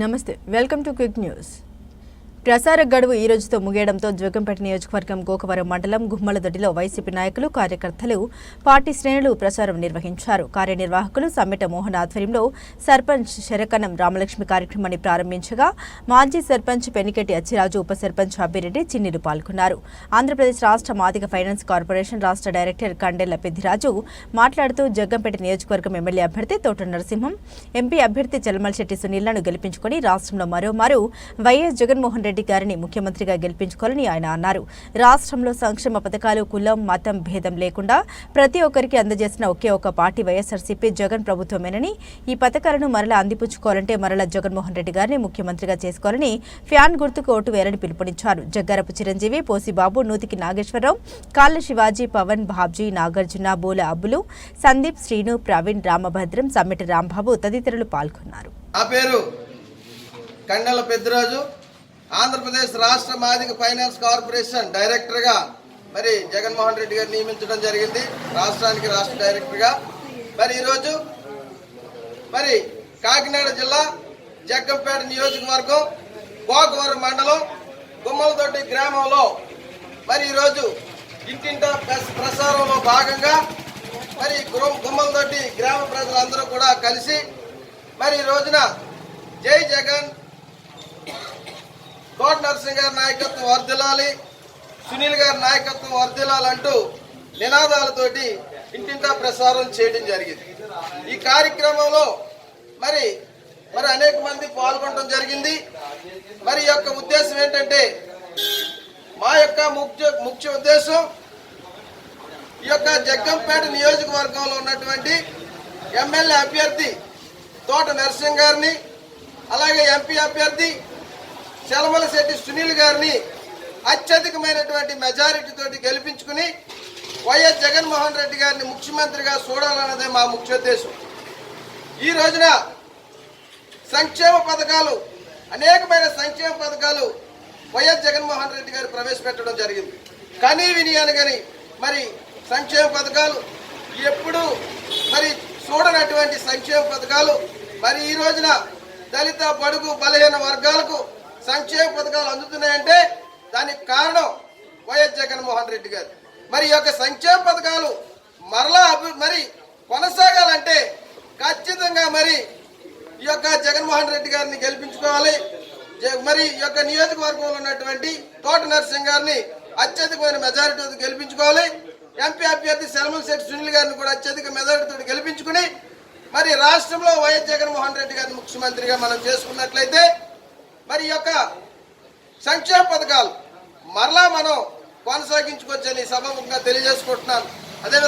నమస్తే welcome to quick news. ప్రసార గడువు ఈ రోజుతో ముగియడంతో జోగంపేట నియోజకవర్గం గోకవరం మండలం గుమ్మలదొడిలో వైసీపీ నాయకులు కార్యకర్తలు పార్టీ శ్రేణులు ప్రచారం నిర్వహించారు. కార్యనిర్వాహకులు సమ్మెట మోహన్ ఆధ్వర్యంలో సర్పంచ్ శరకనం రామలక్ష్మి కార్యక్రమాన్ని ప్రారంభించగా మాజీ సర్పంచ్ పెనికెట్టి అచ్చిరాజు ఉప సర్పంచ్ అబ్బిరెడ్డి చిన్నిలు పాల్గొన్నారు. ఆంధ్రప్రదేశ్ రాష్ట్ర మాదిక ఫైనాన్స్ కార్పొరేషన్ రాష్ట్ర డైరెక్టర్ కండెల్ల పెద్దిరాజు మాట్లాడుతూ జగ్గంపేట నియోజకవర్గం ఎమ్మెల్యే అభ్యర్థి తోట నరసింహం ఎంపీ అభ్యర్థి చలమలశెట్టి సునీళ్ళను గెలిపించుకుని రాష్ట్రంలో మరోమారు వైఎస్ జగన్మోహన్ రెడ్డి గారిని ముఖ్యమంత్రిగా గెలిపించుకోవాలని ఆయన అన్నారు. రాష్ట్రంలో సంక్షేమ పథకాలు కులం మతం భేదం లేకుండా ప్రతి ఒక్కరికి అందజేసిన ఒకే ఒక పార్టీ వైఎస్ఆర్సీపీ జగన్ ప్రభుత్వమేనని ఈ పథకాలను మరలా అందిపుచ్చుకోవాలంటే మరలా జగన్మోహన్ రెడ్డి గారిని ముఖ్యమంత్రిగా చేసుకోవాలని ఫ్యాన్ గుర్తుకు ఓటు వేయాలని పిలుపునిచ్చారు. జగ్గారపు చిరంజీవి పోసిబాబు నూతికి నాగేశ్వరరావు కాళ్ళ శివాజీ పవన్ బాబ్జీ నాగార్జున బోల అబ్బులు సందీప్ శ్రీను ప్రవీణ్ రామభద్రం సమ్మిటి రాంబాబు తదితరులు పాల్గొన్నారు. నా పేరు కండల పెద్దరాజు. ఆంధ్రప్రదేశ్ రాష్ట్ర మాదిక ఫైనాన్స్ కార్పొరేషన్ డైరెక్టర్గా మరి జగన్మోహన్ రెడ్డి గారు నియమించడం జరిగింది. రాష్ట్రానికి రాష్ట్ర డైరెక్టర్గా మరి ఈరోజు మరి కాకినాడ జిల్లా జగ్గంపేట నియోజకవర్గం గోకవరం మండలం గుమ్మలతోటి గ్రామంలో మరి ఈరోజు ఇంటింటా ప్రసారంలో భాగంగా మరి గుమ్మలతోటి గ్రామ ప్రజలందరూ కూడా కలిసి మరి ఈ రోజున జై జగన్ తోట నరసింహ గారి నాయకత్వం వర్ధిల్లాలి. సునీల్ గారి నాయకత్వం వర్ధిల్లాలంటూ నినాదాలతోటి ఇంటింటా ప్రసారం చేయడం జరిగింది. ఈ కార్యక్రమంలో మరి మరి అనేక మంది పాల్గొనడం జరిగింది. మరి యొక్క ఉద్దేశం ఏంటంటే మా యొక్క ముఖ్య ముఖ్య ఉద్దేశం ఈ యొక్క జగ్గంపేట నియోజకవర్గంలో ఉన్నటువంటి ఎమ్మెల్యే అభ్యర్థి తోట నరసింహ గారిని అలాగే ఎంపీ అభ్యర్థి చలమల శెట్టి సునీల్ గారిని అత్యధికమైనటువంటి మెజారిటీ తోటి గెలిపించుకుని వైఎస్ జగన్మోహన్ రెడ్డి గారిని ముఖ్యమంత్రిగా చూడాలన్నదే మా ముఖ్యోద్దేశం ఈ రోజున సంక్షేమ పథకాలు అనేకమైన సంక్షేమ పథకాలు వైఎస్ జగన్మోహన్ రెడ్డి గారు ప్రవేశపెట్టడం జరిగింది. కానీ విని అనగాని మరి సంక్షేమ పథకాలు ఎప్పుడు మరి చూడనటువంటి సంక్షేమ పథకాలు మరి ఈ రోజున దళిత బడుగు బలహీన వర్గాలకు సంక్షేమ పథకాలు అందుతున్నాయంటే దానికి కారణం వైఎస్ జగన్మోహన్ రెడ్డి గారు. మరి ఈ యొక్క సంక్షేమ పథకాలు మరలా మరి కొనసాగాలంటే ఖచ్చితంగా మరి ఈ యొక్క జగన్మోహన్ రెడ్డి గారిని గెలిపించుకోవాలి. జ- మరి ఈ యొక్క నియోజకవర్గంలో ఉన్నటువంటి తోట నరసింహ్ గారిని అత్యధికమైన మెజారిటీతో గెలిపించుకోవాలి. ఎంపీ అభ్యర్థి సెలమల్ శెట్టి సునీల్ గారిని కూడా అత్యధిక మెజారిటీతో గెలిపించుకుని మరి రాష్ట్రంలో వైఎస్ జగన్మోహన్ రెడ్డి గారిని ముఖ్యమంత్రిగా మనం చేసుకున్నట్లయితే మరి యొక్క సంక్షేమ పథకాలు మరలా మనం కొనసాగించుకోవచ్చని సభముఖంగా తెలియజేసుకుంటున్నాను. అదే